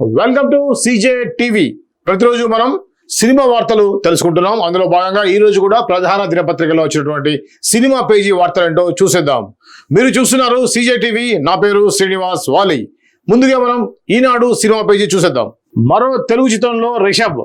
Welcome to CJ TV. ప్రతిరోజు మనం cinema వార్తలు తెలుసుకుంటున్నాం. అందులో భాగంగా ఈ రోజు కూడా ప్రధాన దినపత్రికలో వచ్చినటువంటి సినిమా పేజీ వార్తలు ఏంటో చూసేద్దాం. మీరు చూస్తున్నారు సీజే టీవీ. నా పేరు శ్రీనివాస్ వాలి. ముందుగా మనం ఈనాడు సినిమా పేజీ చూసేద్దాం. మరో తెలుగు చిత్రంలో రిషబ్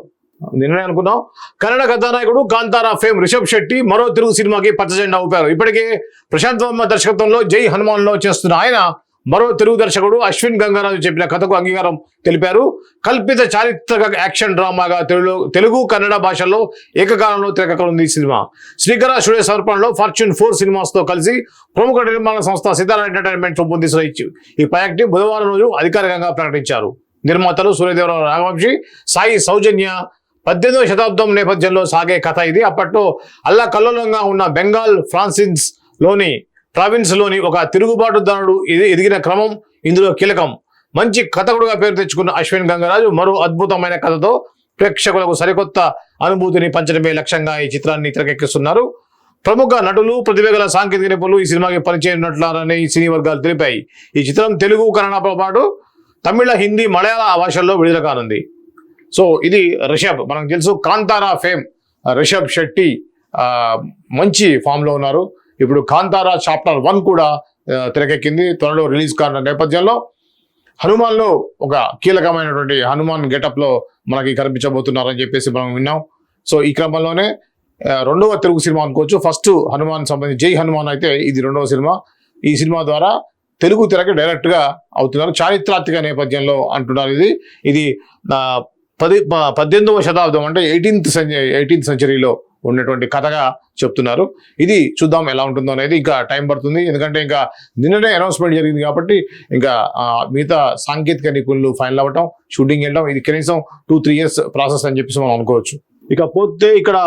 నిన్ననే అనుకున్నాం. కన్నడ కథానాయకుడు కాంతారా ఫేమ్ రిషబ్ శెట్టి మరో తెలుగు సినిమాకి పచ్చజెండా ఊపారు. ఇప్పటికే ప్రశాంత్ వర్మ దర్శకత్వంలో జై హనుమాన్లో చేస్తున్న ఆయన మరో తెలుగు దర్శకుడు అశ్విన్ గంగారాజు చెప్పిన కథకు అంగీకారం తెలిపారు. కల్పిత చారిత్రక యాక్షన్ డ్రామాగా తెలుగు తెలుగు కన్నడ భాషల్లో ఏకకాలంలో తెరకెక్కనుంది ఈ సినిమా. శ్రీకర స్టూడియో సమర్పణలో ఫార్చ్యూన్ ఫోర్ సినిమాస్తో కలిసి ప్రముఖ నిర్మాణ సంస్థ సితారా ఎంటర్టైన్మెంట్ రూపొందిస్తున్న ఈ- ఈ ప్రాజెక్ట్ బుధవారం రోజు అధికారికంగా ప్రకటించారు. నిర్మాతలు సూర్యదేవరావు రాఘవంశి సాయి సౌజన్య పద్దెనిమిదవ శతాబ్దం నేపథ్యంలో సాగే కథ ఇది. అప్పట్లో అల్లా కల్లోలంగా ఉన్న బెంగాల్ ఫ్రాన్సిన్స్లోని ప్రావిన్స్లోని ఒక తిరుగుబాటుదారుడు ఇది ఎదిగిన క్రమం ఇందులో కీలకం. మంచి కథకుడుగా పేరు తెచ్చుకున్న అశ్విన్ గంగరాజు మరో అద్భుతమైన కథతో ప్రేక్షకులకు సరికొత్త అనుభూతిని పంచడమే లక్ష్యంగా ఈ చిత్రాన్ని తెరకెక్కిస్తున్నారు. ప్రముఖ నటులు ప్రతిభగల సాంకేతిక నిపుణులు ఈ సినిమాకి పరిచయనట్లని ఈ సినీ వర్గాలు తెలిపాయి. ఈ చిత్రం తెలుగు కన్నడతో పాటు తమిళ హిందీ మలయాళ భాషల్లో విడుదల కానుంది. సో ఇది రిషబ్. మనకు తెలుసు కాంతారా ఫేమ్. రిషబ్ శెట్టి మంచి ఫామ్లో ఉన్నారు. ఇప్పుడు కాంతారా చాప్టర్ వన్ కూడా తెరకెక్కింది. త్వరలో రిలీజ్ కానున్న నేపథ్యంలో హనుమాన్లో ఒక కీలకమైనటువంటి హనుమాన్ గెటప్లో మనకి కనిపించబోతున్నారని చెప్పేసి మనం విన్నాం. సో ఈ క్రమంలోనే రెండవ తెలుగు సినిమా అనుకోవచ్చు. ఫస్ట్ హనుమాన్ సంబంధించి జై హనుమాన్ అయితే ఇది రెండవ సినిమా. ఈ సినిమా ద్వారా తెలుగు తెరకి డైరెక్ట్గా అవుతున్నారు. చారిత్రాత్మక నేపథ్యంలో అంటున్నారు ఇది. ఇది పది పద్దెనిమిదవ శతాబ్దం అంటే ఎయిటీన్త్ ఎయిటీన్త్ సెంచరీలో ఉన్నటువంటి కథగా చెప్తున్నారు. ఇది చూద్దాం ఎలా ఉంటుందో అనేది ఇంకా టైం పడుతుంది. ఎందుకంటే ఇంకా నిన్ననే అనౌన్స్మెంట్ జరిగింది కాబట్టి ఇంకా మిగతా సాంకేతిక నిపుణులు ఫైనల్ అవ్వటం షూటింగ్ వెళ్ళడం ఇది కనీసం టూ త్రీ ఇయర్స్ ప్రాసెస్ అని చెప్పేసి మనం అనుకోవచ్చు. ఇకపోతే ఇక్కడ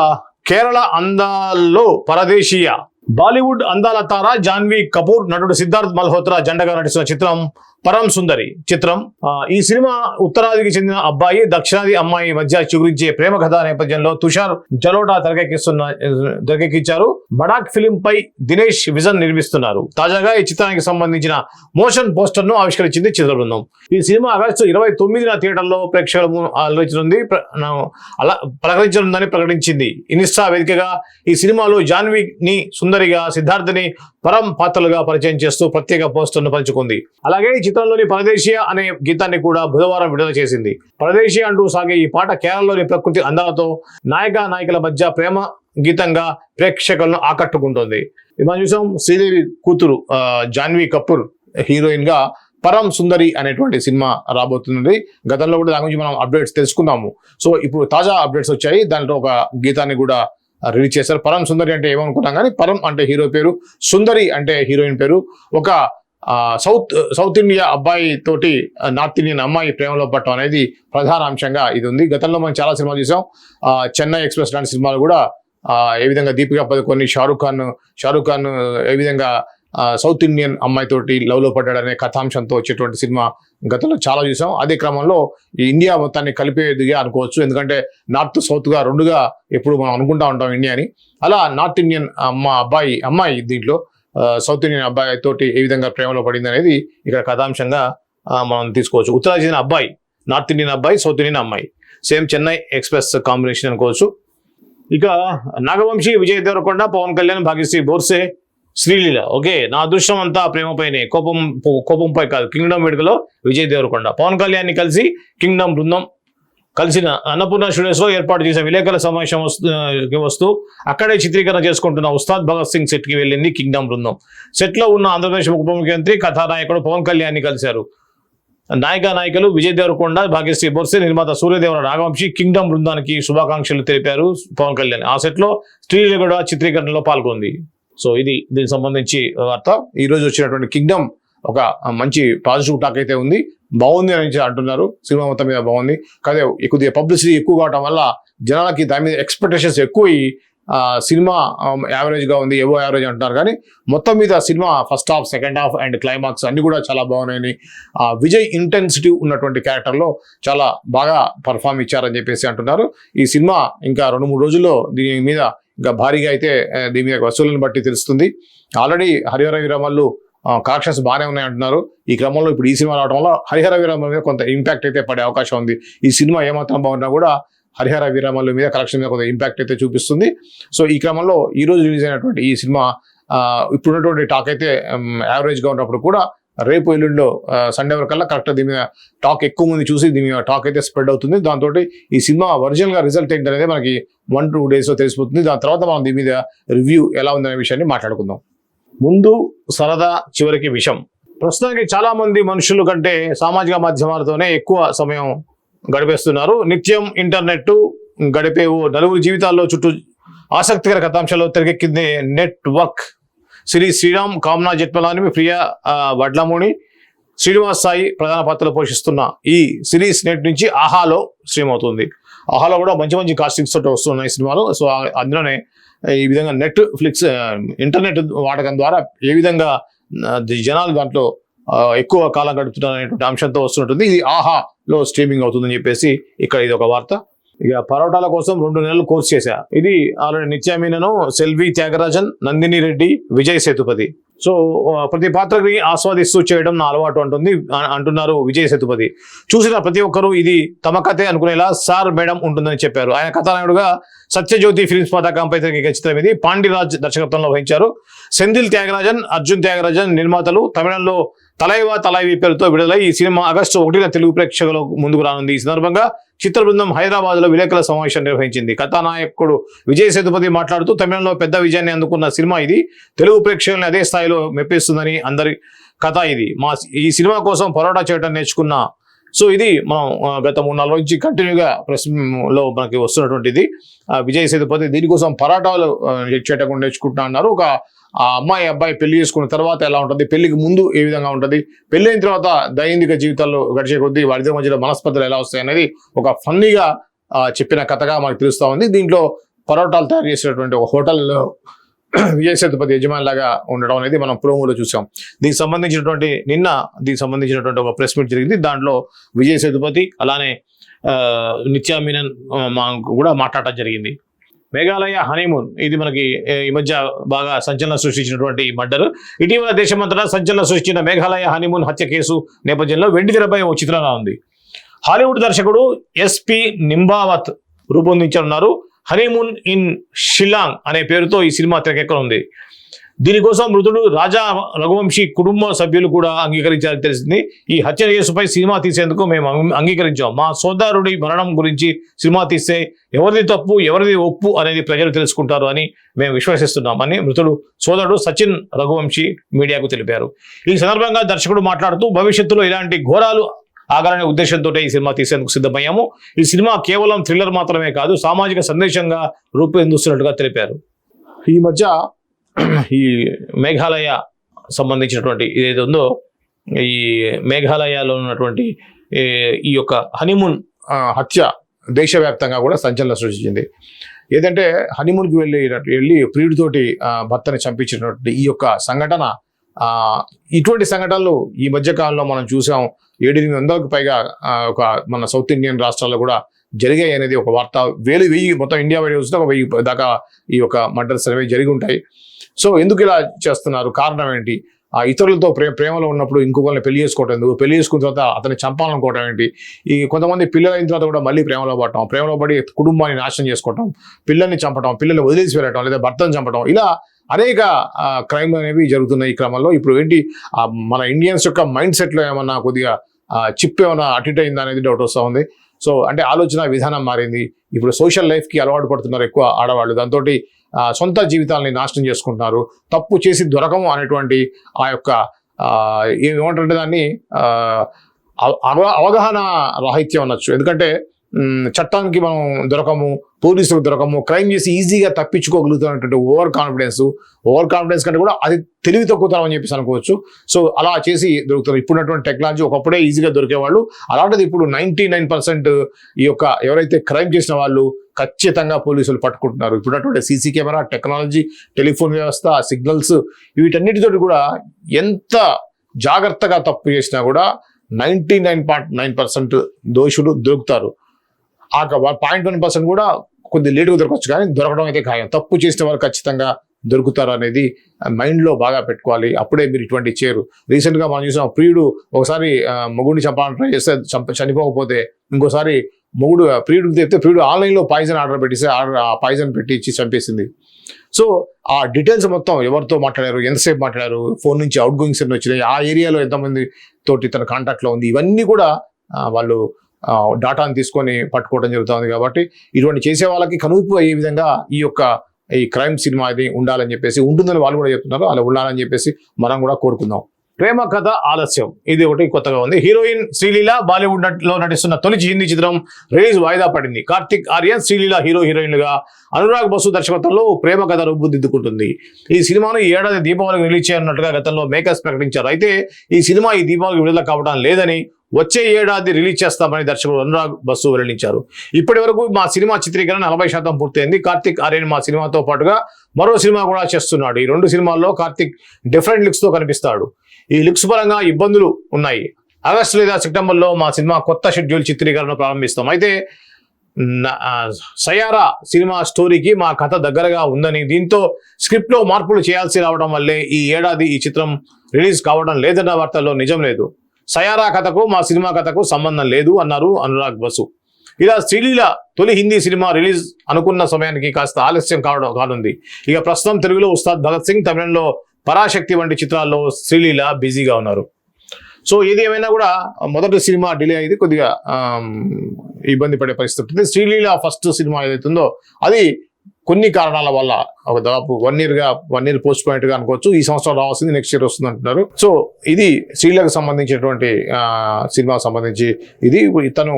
కేరళ అందాల్లో పరదేశీయ బాలీవుడ్ అందాల తార జాన్వీ కపూర్ నటుడు సిద్ధార్థ్ మల్హోత్రా జెండగా నటిస్తున్న చిత్రం పరం సుందరి చిత్రం. ఈ సినిమా ఉత్తరాదికి చెందిన అబ్బాయి దక్షిణాది అమ్మాయి మధ్య చిగురించే ప్రేమ కథ నేపథ్యంలో తుషార్ జలోటా తెరకెక్కిస్తున్న తెరకెక్కించారు. బడాక్ ఫిలిం పై దినేష్ విజన్ నిర్మిస్తున్నారు. తాజాగా ఈ చిత్రానికి సంబంధించిన మోషన్ పోస్టర్ను ఆవిష్కరించింది చిత్ర బృందం. ఈ సినిమా ఆగస్టు ఇరవై తొమ్మిదిన థియేటర్లో ప్రేక్షకుల ముందు ఆలోచించనుంది ప్ర- అలా ప్రకటించనుందని ప్రకటించింది. ఇన్స్టా వేదికగా ఈ సినిమాలో జాన్వీని సుందరిగా సిద్ధార్థని పరం పాత్రలుగా పరిచయం చేస్తూ ప్రత్యేక పోస్టర్ను పంచుకుంది. అలాగే ఈ పరదేశీయ అనే గీతాన్ని కూడా బుధవారం విడుదల చేసింది. పరదేశీయ అంటూ సాగే ఈ పాట కేరళలోని ప్రకృతి అందాలతో నాయక నాయకుల మధ్య ప్రేమ గీతంగా ప్రేక్షకులను ఆకట్టుకుంటుంది. మనం చూసాం శ్రీదేవి కూతురు జాన్వీ కపూర్ హీరోయిన్గా పరం సుందరి అనేటువంటి సినిమా రాబోతున్నది. గతంలో కూడా దాని గురించి మనం అప్డేట్స్ తెలుసుకుందాము సో ఇప్పుడు తాజా అప్డేట్స్ వచ్చాయి. దాంట్లో ఒక గీతాన్ని కూడా రిలీజ్ చేశారు. పరం సుందరి అంటే ఏమనుకున్నాం కానీ పరం అంటే హీరో పేరు సుందరి అంటే హీరోయిన్ పేరు. ఒక సౌత్ సౌత్ ఇండియా అబ్బాయి తోటి నార్త్ ఇండియన్ అమ్మాయి ప్రేమలో పట్టడం అనేది ప్రధాన అంశంగా ఇది ఉంది గతంలో మనం చాలా సినిమాలు చూసాం. చెన్నై ఎక్స్ప్రెస్ లాంటి సినిమాలు కూడా ఏ విధంగా దీపికా పదుకొని షారూఖ్ ఖాన్ షారూఖ్ ఖాన్ ఏ విధంగా సౌత్ ఇండియన్ అమ్మాయి తోటి లవ్లో పడ్డాడనే కథాంశంతో వచ్చేటువంటి సినిమా గతంలో చాలా చూసాం. అదే క్రమంలో ఈ ఇండియా మొత్తాన్ని కలిపేదిగా అనుకోవచ్చు. ఎందుకంటే నార్త్ సౌత్గా రెండుగా ఎప్పుడు మనం అనుకుంటా ఉంటాం ఇండియాని. అలా నార్త్ ఇండియన్ అమ్మ అబ్బాయి అమ్మాయి దీంట్లో సౌత్ ఇండియన్ అబ్బాయి తోటి ఏ విధంగా ప్రేమలో పడింది అనేది ఇక్కడ కథాంశంగా మనం తీసుకోవచ్చు. ఉత్తరాది చెందిన అబ్బాయి నార్త్ ఇండియన్ అబ్బాయి సౌత్ ఇండియన్ అమ్మాయి. సేమ్ చెన్నై ఎక్స్ప్రెస్ కాంబినేషన్ అనుకోవచ్చు. ఇక నాగవంశీ విజయ్ దేవరకొండ పవన్ కళ్యాణ్ భాగ్యశ్రీ బోర్సే శ్రీలీల. ఓకే నా అదృష్టం అంతా ప్రేమపైనే. కోపం కోపంపై కాదు కింగ్డమ్ వేడుకలో విజయ్ దేవరకొండ. పవన్ కళ్యాణ్ని కలిసి కింగ్డమ్ బృందం కలిసిన అన్నపూర్ణ స్టూడియోస్లో ఏర్పాటు చేసిన విలేకరుల సమావేశం వస్తూ వస్తూ అక్కడే చిత్రీకరణ చేసుకుంటున్న ఉస్తాద్ భగత్ సింగ్ సెట్కి వెళ్ళింది కింగ్డమ్ బృందం. సెట్లో ఉన్న ఆంధ్రప్రదేశ్ ఉప ముఖ్యమంత్రి కథానాయకుడు పవన్ కళ్యాణ్ని కలిశారు. నాయక నాయకులు విజయ్ దేవరకొండ భాగ్యశ్రీ బొర్సే నిర్మాత సూర్యదేవర రాఘవంశీ కింగ్డమ్ బృందానికి శుభాకాంక్షలు తెలిపారు పవన్ కళ్యాణ్. ఆ సెట్లో స్త్రీలు కూడా చిత్రీకరణలో పాల్గొంది. సో ఇది దీనికి సంబంధించి వార్త. ఈరోజు వచ్చినటువంటి కింగ్డమ్ ఒక మంచి పాజిటివ్ టాక్ అయితే ఉంది. బాగుంది అని అంటున్నారు. సినిమా మొత్తం మీద బాగుంది. కానీ కొద్దిగా పబ్లిసిటీ ఎక్కువ కావటం వల్ల జనాలకి దాని మీద ఎక్స్పెక్టేషన్స్ ఎక్కువ సినిమా యావరేజ్గా ఉంది ఎవో యావరేజ్ అంటున్నారు. కానీ మొత్తం మీద cinema first half second half and climax అన్ని కూడా చాలా బాగున్నాయని ఆ, విజయ్ ఇంటెన్సిటీ ఉన్నటువంటి క్యారెక్టర్లో చాలా బాగా పర్ఫామ్ ఇచ్చారని చెప్పేసి అంటున్నారు. ఈ సినిమా ఇంకా రెండు మూడు రోజుల్లో దీని మీద ఇంకా భారీగా అయితే దీని మీద వసూలను బట్టి తెలుస్తుంది. ఆల్రెడీ హరిహర విరామల్లు కలెక్షన్స్ బాగానే ఉన్నాయి అంటున్నారు. ఈ క్రమంలో ఇప్పుడు ఈ సినిమా రావడం వల్ల హరిహర వీరమల మీద కొంత ఇంపాక్ట్ అయితే పడే అవకాశం ఉంది. ఈ సినిమా ఏమాత్రం బాగున్నా కూడా హరిహర వీరమల్లు మీద కలెక్షన్ మీద కొంత ఇంపాక్ట్ అయితే చూపిస్తుంది. సో ఈ క్రమంలో ఈ రోజు రిలీజ్ అయినటువంటి ఈ సినిమా ఇప్పుడున్నటువంటి టాక్ అయితే యావరేజ్గా ఉన్నప్పుడు కూడా రేపు ఎల్లుండిలో సండే వరకల్లా కరెక్ట్ దీని మీద టాక్ ఎక్కువ మంది చూసి దీని మీద టాక్ అయితే స్ప్రెడ్ అవుతుంది. దాంతో ఈ సినిమా ఒరిజినల్గా రిజల్ట్ ఏంటనేది అనేది మనకి వన్ టూ డేస్లో తెలిసిపోతుంది. దాని తర్వాత మనం దీని మీద రివ్యూ ఎలా ఉందనే విషయాన్ని మాట్లాడుకుందాం. ముందు సరదా చివరికి విషం. ప్రస్తుతానికి చాలా మంది మనుషుల కంటే సామాజిక మాధ్యమాలతోనే ఎక్కువ సమయం గడిపేస్తున్నారు. నిత్యం ఇంటర్నెట్ గడిపే ఓ నలుగురు జీవితాల్లో చుట్టూ ఆసక్తికర కథాంశాలు తెరకెక్కింది నెట్వర్క్. శ్రీ శ్రీరామ్ కామ్నా జెట్మలాని ప్రియా వడ్లమూని శ్రీనివాస్ సాయి ప్రధాన పాత్రలు పోషిస్తున్న ఈ సిరీస్ నెట్ నుంచి ఆహాలో స్ట్రీమ్ అవుతుంది. ఆహాలో కూడా మంచి మంచి కాస్టింగ్స్ తోటి వస్తున్నాయి సినిమాలు. సో అందులోనే ఈ విధంగా నెట్ ఫ్లిక్స్ ఇంటర్నెట్ వాడకం ద్వారా ఏ విధంగా జనాలు దాంట్లో ఎక్కువ కాలం గడుపుతున్నారు అనేటువంటి అంశంతో వస్తుంటుంది ఇది ఆహాలో స్ట్రీమింగ్ అవుతుందని చెప్పేసి ఇక్కడ ఇది ఒక వార్త. ఇక పరోటాల కోసం రెండు నెలలు కోర్స్ చేశా. ఇది ఆల్రెడీ నిత్యామీనను సెల్వి త్యాగరాజన్ నందిని రెడ్డి విజయ్ సేతుపతి. సో ప్రతి పాత్రకి ఆస్వాదిస్తూ చేయడం నా అలవాటు అంటుంది అంటున్నారు విజయ్ సేతుపతి. చూసిన ప్రతి ఒక్కరూ ఇది తమ కథే అనుకునేలా సార్ మేడం ఉంటుందని చెప్పారు. ఆయన కథానాయుడుగా సత్యజ్యోతి ఫిల్మ్స్ పతాకంపై తెరకెక్కే చిత్రం ఇది. పాండిరాజ్ దర్శకత్వంలో వహించారు. సెంధిల్ త్యాగరాజన్ అర్జున్ త్యాగరాజన్ నిర్మాతలు తమిళంలో తలైవా తలైవి పేరుతో విడుదలై ఈ సినిమా ఆగస్టు ఒకటిన తెలుగు ప్రేక్షకుల ముందుకు రానుంది. ఈ సందర్భంగా చిత్ర బృందం హైదరాబాద్లో విలేకరుల సమావేశం నిర్వహించింది. కథానాయకుడు విజయ్ సేతుపతి మాట్లాడుతూ తమిళంలో పెద్ద విజయాన్ని అందుకున్న సినిమా ఇది. తెలుగు ప్రేక్షకులను అదే స్థాయిలో మెప్పిస్తుందని అందరి కథ ఇది. మా ఈ సినిమా కోసం పరోటా చేయడం నేర్చుకున్న. సో ఇది మనం గత మూడు నాలుగు నుంచి కంటిన్యూగా ప్రశ్నలో లో మనకి వస్తున్నటువంటిది. ఆ, విజయ్ సేతుపతి దీనికోసం పరాటాలు చేయటం నేర్చుకుంటున్నా అన్నారు. ఒక ఆ అమ్మాయి అబ్బాయి పెళ్ళి చేసుకున్న తర్వాత ఎలా ఉంటుంది? పెళ్ళికి ముందు ఏ విధంగా ఉంటుంది? పెళ్ళి అయిన తర్వాత దైనిక జీవితాల్లో గడిచే కొద్దీ వారిద్దరి మధ్యలో మనస్పర్ధలు ఎలా వస్తాయి అనేది ఒక ఫన్నీగా చెప్పిన కథగా మనకు తెలుస్తూ ఉంది. దీంట్లో పరోటాలు తయారు చేసేటువంటి ఒక హోటల్లో విజయసేతుపతి యజమాని లాగా ఉండడం అనేది మనం ప్రోమోలో చూసాం. దీనికి సంబంధించినటువంటి నిన్న దీనికి సంబంధించినటువంటి ఒక ప్రెస్ మీట్ జరిగింది. దాంట్లో విజయసేతుపతి అలానే నిత్యా మీనన్ మా కూడా మాట్లాడటం జరిగింది. మేఘాలయ హనీమూన్. ఇది మనకి ఈ మధ్య బాగా సంచలనం సృష్టించినటువంటి మర్డర్ ఇటీవల దేశమంతటా సంచలనం సృష్టించిన మేఘాలయ హనీమూన్ హత్య కేసు నేపథ్యంలో వెండి తెరపై ఓ చిత్రంగా ఉంది. హాలీవుడ్ దర్శకుడు ఎస్పి నింబావత్ రూపొందించనున్నారు. హనీమూన్ ఇన్ షిల్లాంగ్ అనే పేరుతో ఈ సినిమా తెరకెక్కనుంది. దీనికోసం మృతుడు రాజా రఘువంశీ కుటుంబ సభ్యులు కూడా అంగీకరించారని తెలిసింది. ఈ హత్య కేసుపై సినిమా తీసేందుకు మేము అంగీ- అంగీకరించాం. మా సోదరుడి మరణం గురించి సినిమా తీస్తే ఎవరిది తప్పు ఎవరిది ఒప్పు అనేది ప్రజలు తెలుసుకుంటారు అని మేము విశ్వసిస్తున్నామని మృతుడు సోదరుడు సచిన్ రఘువంశీ మీడియాకు తెలిపారు. ఈ సందర్భంగా దర్శకుడు మాట్లాడుతూ భవిష్యత్తులో ఇలాంటి ఘోరాలు ఆగాలనే ఉద్దేశంతో ఈ సినిమా తీసేందుకు సిద్ధమయ్యాము. ఈ సినిమా కేవలం థ్రిల్లర్ మాత్రమే కాదు సామాజిక సందేశంగా రూపొందిస్తున్నట్టుగా తెలిపారు. ఈ మధ్య ఈ మేఘాలయ సంబంధించినటువంటి ఏదైతే ఉందో ఈ మేఘాలయలో ఉన్నటువంటి ఈ యొక్క హనీమూన్ హత్య దేశవ్యాప్తంగా కూడా సంచలనం సృష్టించింది. ఏదంటే హనీమూన్కి వెళ్ళి వెళ్ళి ప్రియుడితోటి భర్తని చంపించినటువంటి ఈ యొక్క సంఘటన ఇటువంటి సంఘటనలు ఈ మధ్య కాలంలో మనం చూసాం. ఏడెనిమిది వందలకు పైగా ఒక మన సౌత్ ఇండియన్ రాష్ట్రాల్లో కూడా జరిగాయి అనేది ఒక వార్త. వేలు వెయ్యి మొత్తం ఇండియా వైడ్ చూస్తే ఒక వెయ్యి దాకా ఈ యొక్క మర్డర్స్ అనేవి జరిగి ఉంటాయి. సో ఎందుకు ఇలా చేస్తున్నారు? కారణం ఏంటి? ఆ ఇతరులతో ప్రే ప్రేమలో ఉన్నప్పుడు ఇంకొకరిని పెళ్ళి చేసుకోవటం ఎందుకు? పెళ్ళి చేసుకున్న తర్వాత అతన్ని చంపాలనుకోవటం ఏంటి? ఈ కొంతమంది పిల్లలు అయిన తర్వాత కూడా మళ్ళీ ప్రేమలో పడటం ప్రేమలో పడి కుటుంబాన్ని నాశనం చేసుకోవటం పిల్లల్ని చంపటం పిల్లల్ని వదిలేసి వెళ్ళటం లేదా భర్తను చంపటం ఇలా అనేక క్రైమ్ అనేవి జరుగుతున్నాయి ఈ క్రమంలో. ఇప్పుడు ఏంటి? మన ఇండియన్స్ యొక్క మైండ్ సెట్లో ఏమన్నా కొద్దిగా చిప్ ఏమన్నా అటు ఇటు అయిందా అనేది డౌట్ వస్తూ ఉంది. సో అంటే ఆలోచన విధానం మారింది. ఇప్పుడు సోషల్ లైఫ్కి అలవాటు పడుతున్నారు ఎక్కువ ఆడవాళ్ళు. దాంతో సొంత జీవితాలని నాశనం చేసుకుంటున్నారు. తప్పు చేసి దొరకము అనేటువంటి ఆ యొక్క ఆ, ఏమంటారంటే దాన్ని? అవ- అవ- అవగాహన రాహిత్యం అనొచ్చు. ఎందుకంటే చట్టానికి మనం దొరకము పోలీసులకు దొరకము క్రైమ్ చేసి ఈజీగా తప్పించుకోగలుగుతున్నటువంటి ఓవర్ కాన్ఫిడెన్స్ ఓవర్ కాన్ఫిడెన్స్ కంటే కూడా అది తెలివి తక్కువతనం అని చెప్పేసి అనుకోవచ్చు. సో అలా చేసి దొరుకుతారు ఇప్పుడున్నటువంటి టెక్నాలజీ ఒకప్పుడే ఈజీగా దొరికేవాళ్ళు అలాంటిది ఇప్పుడు నైంటీ నైన్ పర్సెంట్ ఈ యొక్క ఎవరైతే క్రైమ్ చేసిన వాళ్ళు ఖచ్చితంగా పోలీసులు పట్టుకుంటున్నారు. ఇప్పుడున్నటువంటి సీసీ కెమెరా టెక్నాలజీ టెలిఫోన్ వ్యవస్థ సిగ్నల్స్ వీటన్నిటితోటి కూడా ఎంత జాగ్రత్తగా తప్పు చేసినా కూడా ninety nine point nine percent దోషులు దొరుకుతారు. ఆ పాయింట్ వన్ పర్సెంట్ కూడా కొద్ది లేటుగా దొరకవచ్చు కానీ దొరకడం అయితే ఖాయం. తప్పు చేసిన వారు ఖచ్చితంగా దొరుకుతారు అనేది మైండ్లో బాగా పెట్టుకోవాలి. అప్పుడే మీరు ఇటువంటి చేరు రీసెంట్గా మనం చూసాం ప్రియుడు ఒకసారి మగుడిని మొగుడిని చంపాలని ట్రై చేస్తే చంప చనిపోకపోతే ఇంకోసారి మొగుడు ప్రియుడికి తెస్తే ప్రియుడు ఆన్లైన్లో పాయిజన్ ఆర్డర్ పెట్టిస్తే ఆర్డర్ ఆ పాయిజన్ పెట్టి ఇచ్చి చంపేసింది. సో ఆ డీటెయిల్స్ మొత్తం ఎవరితో మాట్లాడారు ఎంతసేపు మాట్లాడారు ఫోన్ నుంచి అవుట్ గోయింగ్స్ ఎన్ని వచ్చినాయి ఆ ఏరియాలో ఎంతమంది తోటి తన కాంటాక్ట్లో ఉంది ఇవన్నీ కూడా వాళ్ళు డాటాను తీసుకొని పట్టుకోవడం జరుగుతుంది కాబట్టి ఇటువంటి చేసే వాళ్ళకి కనువిప్పు అయ్యే విధంగా ఈ యొక్క ఈ క్రైమ్ సినిమా అది ఉండాలని చెప్పేసి ఉంటుందని వాళ్ళు కూడా చెప్తున్నారు అలా ఉండాలని చెప్పేసి మనం కూడా కోరుకుందాం. ప్రేమ కథ ఆలస్యం. ఇది ఒకటి కొత్తగా ఉంది. హీరోయిన్ శ్రీలీల బాలీవుడ్లో నటిస్తున్న తొలి హిందీ చిత్రం రిలీజ్ వాయిదా పడింది. కార్తిక్ ఆర్యన్ శ్రీలీల హీరో హీరోయిన్లుగా అనురాగ్ బసు దర్శకత్వంలో ప్రేమ కథ రూపుదిద్దుకుంటుంది ఈ సినిమాను ఈ ఏడాది దీపావళికి రిలీజ్ చేయనున్నట్టుగా గతంలో మేకర్స్ ప్రకటించారు. అయితే ఈ సినిమా ఈ దీపావళికి విడుదల కావడం లేదని వచ్చే ఏడాది రిలీజ్ చేస్తామని దర్శకుడు అనురాగ్ బస్సు వెల్లడించారు. ఇప్పటి వరకు మా సినిమా చిత్రీకరణ నలభై శాతం పూర్తయింది. కార్తిక్ ఆర్యన్ మా సినిమాతో పాటుగా మరో సినిమా కూడా చేస్తున్నాడు. ఈ రెండు సినిమాల్లో కార్తిక్ డిఫరెంట్ లుక్స్తో కనిపిస్తాడు. ఈ లుక్స్ పరంగా ఇబ్బందులు ఉన్నాయి. ఆగస్టు లేదా సెప్టెంబర్లో మా సినిమా కొత్త షెడ్యూల్ చిత్రీకరణ ప్రారంభిస్తాం. అయితే సయారా సినిమా స్టోరీకి మా కథ దగ్గరగా ఉందని దీంతో స్క్రిప్ట్లో మార్పులు చేయాల్సి రావడం వల్లే ఈ ఏడాది ఈ చిత్రం రిలీజ్ కావడం లేదన్న వార్తల్లో నిజం లేదు. సయారా కథకు మా సినిమా కథకు సంబంధం లేదు అన్నారు అనురాగ్ బసు. ఇలా శ్రీలీల తొలి హిందీ సినిమా రిలీజ్ అనుకున్న సమయానికి కాస్త ఆలస్యం కావడం కానుంది. ఇక ప్రస్తుతం తెలుగులో ఉస్తాద్ భగత్ సింగ్ తమిళంలో పరాశక్తి వంటి చిత్రాల్లో శ్రీలీల బిజీగా ఉన్నారు. సో ఏది ఏమైనా కూడా మొదటి సినిమా డిలే అయింది కొద్దిగా ఇబ్బంది పడే పరిస్థితి ఉంటుంది. శ్రీలీల ఫస్ట్ సినిమా ఏదైతుందో అది కొన్ని కారణాల వల్ల ఒక దాదాపు వన్ ఇయర్గా వన్ ఇయర్ పోస్ట్ పాయింట్గా అనుకోవచ్చు. ఈ సంవత్సరం రావాల్సింది నెక్స్ట్ ఇయర్ వస్తుంది అంటున్నారు సో ఇది శ్రీలకు సంబంధించినటువంటి సినిమాకు సంబంధించి ఇది. తను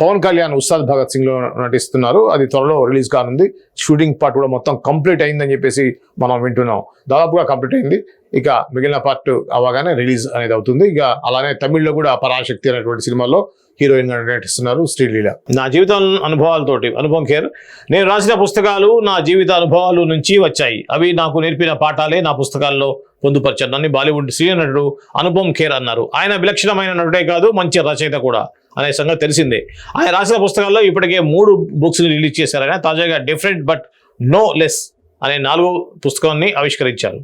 పవన్ కళ్యాణ్ ఉస్తాద్ భగత్ సింగ్లో నటిస్తున్నారు. అది త్వరలో రిలీజ్ కానుంది. షూటింగ్ పార్ట్ కూడా మొత్తం కంప్లీట్ అయిందని చెప్పేసి మనం వింటున్నాం. దాదాపుగా కంప్లీట్ అయింది. ఇక మిగిలిన పార్ట్ అవగానే రిలీజ్ అనేది అవుతుంది. ఇక అలానే తమిళ్ళో కూడా పరాశక్తి అనేటువంటి సినిమాలో హీరోయిన్గా నటిస్తున్నారు శ్రీలీల. నా జీవిత అనుభవాలతోటి అనుభవం కేర్ నేను రాసిన పుస్తకాలు నా జీవిత అనుభవాలు నుంచి వచ్చాయి. అవి నాకు నేర్పిన పాఠాలే నా పుస్తకాల్లో పొందుపరిచాను నన్ను బాలీవుడ్ సీనియర్ నటుడు అనుపమ్ ఖేర్ అన్నారు. ఆయన విలక్షణమైన నటుడే కాదు మంచి రచయిత కూడా. అనే సంగతి తెలిసిందే. ఆయన రాసిన పుస్తకాల్లో ఇప్పటికే మూడు బుక్స్ని రిలీజ్ చేశారు ఆయన. తాజాగా డిఫరెంట్ బట్ నో లెస్ అనే నాలుగో పుస్తకాన్ని ఆవిష్కరించారు.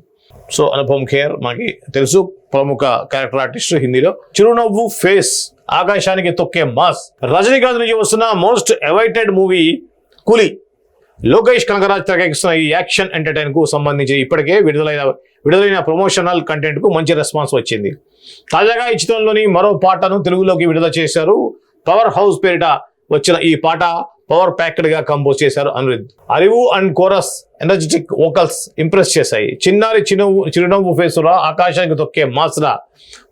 సో అనుపమ్ ఖేర్ మనకి తెలుసు ప్రముఖ క్యారెక్టర్ ఆర్టిస్ట్ హిందీలో. చిరునవ్వు ఫేస్ ఆకాశానికి తొక్కే మాస్. రజనీకాంత్ నుంచి వస్తున్న మోస్ట్ అవైటెడ్ మూవీ కూలీ. లోకేష్ కనకరాజ్ తెరకెక్కిస్తున్న ఈ యాక్షన్ ఎంటర్టైన్కు సంబంధించి ఇప్పటికే విడుదలైన విడుదలైన ప్రమోషనల్ కంటెంట్కు మంచి రెస్పాన్స్ వచ్చింది. తాజాగా ఈ చిత్రంలోని మరో పాటను తెలుగులోకి విడుదల చేశారు. పవర్ హౌస్ పేరిట వచ్చిన ఈ పాట పవర్ ప్యాక్డ్గా కంపోజ్ చేశారు Anirudh. Arivu and chorus energetic vocals impress చేశాయి. చిన్నారి చిరునవ్వు చిరునవ్వు ఫేసురా ఆకాశానికి తొక్కే మాస్రా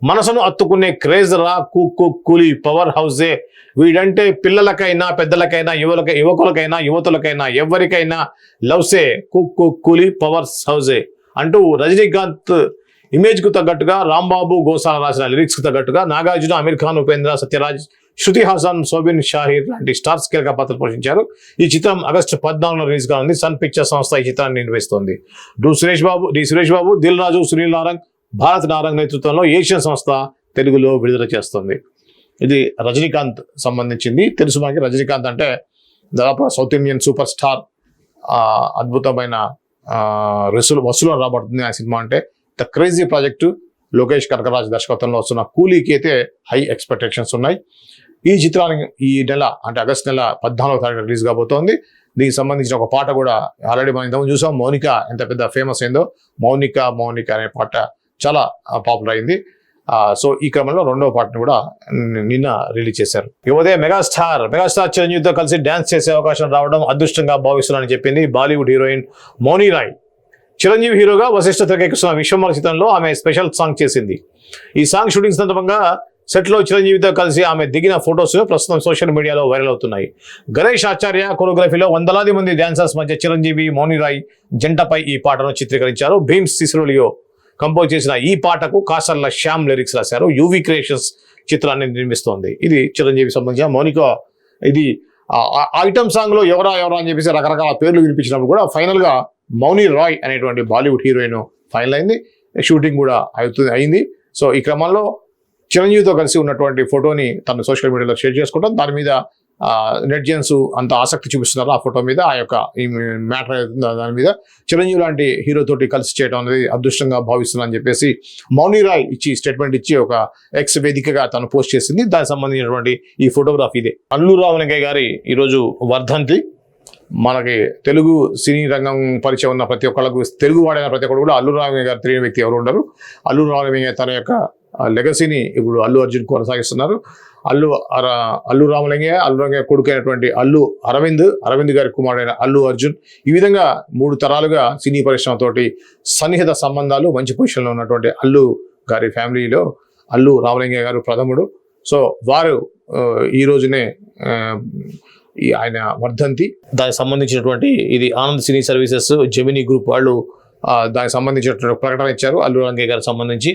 మనసును అత్తుకునే క్రేజ్ రా కుక్కు కూలి పవర్ హౌసే. వీడంటే పిల్లలకైనా పెద్దలకైనా యువలక యువకులకైనా యువతులకైనా ఎవరికైనా లవ్సే. కుక్కు కూలి పవర్ హౌసే అంటూ రజనీకాంత్ ఇమేజ్కు తగ్గట్టుగా రాంబాబు గోసాల రాసిన లిరిక్స్కు తగ్గట్టుగా నాగార్జున అమీర్ ఖాన్ ఉపేంద్ర సత్యరాజ్ శృతి హాసన్ సోబిన్ షాహిర్ లాంటి స్టార్స్ కీలక పాత్ర పోషించారు. ఈ చిత్రం ఆగస్టు పద్నాలుగులో రిలీజ్గా ఉంది సన్ పిక్చర్ సంస్థ ఈ చిత్రాన్ని నిర్వహిస్తోంది. డు సురేష్ బాబు డి సురేష్ బాబు దిల్ రాజు సునీల్ నారంగ్ భారత్ నారంగ్ నేతృత్వంలో ఏషియన్ సంస్థ తెలుగులో విడుదల చేస్తుంది. ఇది రజనీకాంత్ సంబంధించింది. తెలుసు మనకి రజనీకాంత్ అంటే దాదాపు సౌత్ ఇండియన్ సూపర్ స్టార్ అద్భుతమైన ఆ, రసులు వసూలు రాబడుతుంది ఆ సినిమా అంటే. The crazy project Lokesh Kanagaraj దర్శకత్వంలో వస్తున్న కూలీకి అయితే హై ఎక్స్పెక్టేషన్స్ ఉన్నాయి. ఈ చిత్రానికి ఈ నెల అంటే ఆగస్ట్ నెల పద్నాలుగో తారీఖు రిలీజ్ కాబోతోంది. దీనికి సంబంధించిన ఒక పాట కూడా ఆల్రెడీ మనం ఇంతకుముందు చూసాం. మౌనిక ఎంత పెద్ద ఫేమస్ అయిందో మౌనిక మౌనిక అనే పాట చాలా పాపులర్ అయింది. సో ఈ క్రమంలో రెండవ పాటను కూడా నిన్న రిలీజ్ చేశారు. ఇక ఉదయం మెగాస్టార్ మెగాస్టార్ చిరంజీవితో కలిసి డ్యాన్స్ చేసే అవకాశం రావడం అదృష్టంగా భావిస్తున్నానని చెప్పింది బాలీవుడ్ హీరోయిన్ మౌనీ రాయ్. చిరంజీవి హీరోగా వశిష్ఠ తెరకెక్కుతున్న విశ్వమల చిత్రంలో ఆమె స్పెషల్ సాంగ్ చేసింది. ఈ సాంగ్ షూటింగ్ సందర్భంగా సెట్లో చిరంజీవితో కలిసి ఆమె దిగిన ఫొటోస్ ప్రస్తుతం సోషల్ మీడియాలో వైరల్ అవుతున్నాయి. గణేష్ ఆచార్య కొరియోగ్రఫీలో వందలాది మంది డాన్సర్స్ మధ్య చిరంజీవి మౌని రాయ్ జంటపై ఈ పాటను చిత్రీకరించారు. భీమ్స్ సిసిరోలియో కంపోజ్ చేసిన ఈ పాటకు కాసర్ల శ్యామ్ లిరిక్స్ రాశారు. యూవి క్రియేషన్స్ చిత్రాన్ని నిర్మిస్తోంది. ఇది చిరంజీవి సంబంధించిన మౌనిక ఇది ఐటమ్ సాంగ్లో ఎవరా ఎవరా అని చెప్పేసి రకరకాల పేర్లు వినిపించినప్పుడు కూడా ఫైనల్గా మౌని రాయ్ అనేటువంటి బాలీవుడ్ హీరోయిన్ ఫైనల్ అయింది. షూటింగ్ కూడా అవుతుంది అయింది. సో ఈ క్రమంలో చిరంజీవితో కలిసి ఉన్నటువంటి ఫోటోని తను సోషల్ మీడియాలో షేర్ చేసుకుంటాం. దాని మీద నెట్జన్స్ అంత ఆసక్తి చూపిస్తున్నారు ఆ ఫోటో మీద ఆ యొక్క ఈ మ్యాటర్ దాని మీద. చిరంజీవి లాంటి హీరోతోటి కలిసి చేయడం అనేది అదృష్టంగా భావిస్తున్నా అని చెప్పేసి మౌని రాయ్ ఇచ్చి స్టేట్మెంట్ ఇచ్చి ఒక ఎక్స్ వేదికగా తను పోస్ట్ చేసింది. దానికి సంబంధించినటువంటి ఈ ఫోటోగ్రఫీ ఇదే. అల్లు రామలింగయ్య గారి ఈరోజు వర్ధంతి. మనకి తెలుగు సినీ రంగం పరిచయం ఉన్న ప్రతి ఒక్కళ్ళకు తెలుగు వాడైన ప్రతి ఒక్కరు కూడా అల్లు రామలింగయ్య గారు తెలియని వ్యక్తి ఎవరు ఉండరు. అల్లు రామలింగయ్య తన యొక్క లెగసీని ఇప్పుడు అల్లు అర్జున్ కొనసాగిస్తున్నారు. అల్లు అర అల్లు రామలింగయ్య అల్లు రంగయ్య కొడుకు అయినటువంటి అల్లు అరవింద్ అరవింద్ గారి కుమారుడైన అల్లు అర్జున్ ఈ విధంగా మూడు తరాలుగా సినీ పరిశ్రమతోటి సన్నిహిత సంబంధాలు మంచి పొజిషన్లో ఉన్నటువంటి అల్లు గారి ఫ్యామిలీలో అల్లు రామలింగయ్య గారు ప్రథముడు. సో వారు ఈ రోజునే ఈ ఆయన వర్ధంతి. దానికి సంబంధించినటువంటి ఇది Anand cine services Gemini group వాళ్ళు దానికి సంబంధించినటువంటి ప్రకటన ఇచ్చారు అల్లు రంగయ్య గారికి సంబంధించి.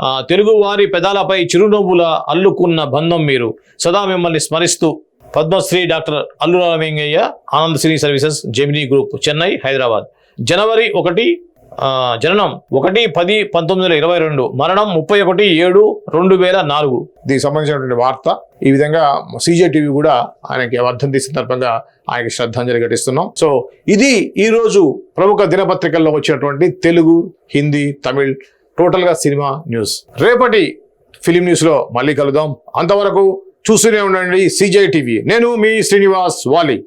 తెలుగువారి తెలుగు వారి పెదాలపై చిరునవ్వుల అల్లుకున్న బంధం మీరు. సదా మిమ్మల్ని స్మరిస్తూ Padmashri doctor Allu Ramalingaiah Anand cine services Gemini group Chennai Hyderabad. జనవరి ఒకటి జననం ఒకటి పది పంతొమ్మిది వందల ఇరవై రెండు మరణం ముప్పై ఒకటి ఏడు రెండు వేల నాలుగు. దీనికి సంబంధించినటువంటి వార్త ఈ విధంగా సీజే టీవీ కూడా ఆయనకి వర్ధంతి సందర్భంగా ఆయనకి శ్రద్ధాంజలి ఘటిస్తున్నాం. సో ఇది ఈరోజు ప్రముఖ దినపత్రికల్లో వచ్చినటువంటి తెలుగు హిందీ తమిళ్ టోటల్గా సినిమా న్యూస్. రేపటి ఫిలిం న్యూస్లో మళ్ళీ కలుద్దాం. అంతవరకు చూస్తూనే ఉండండి సీజే టీవీ. నేను మీ శ్రీనివాస్ వాలి.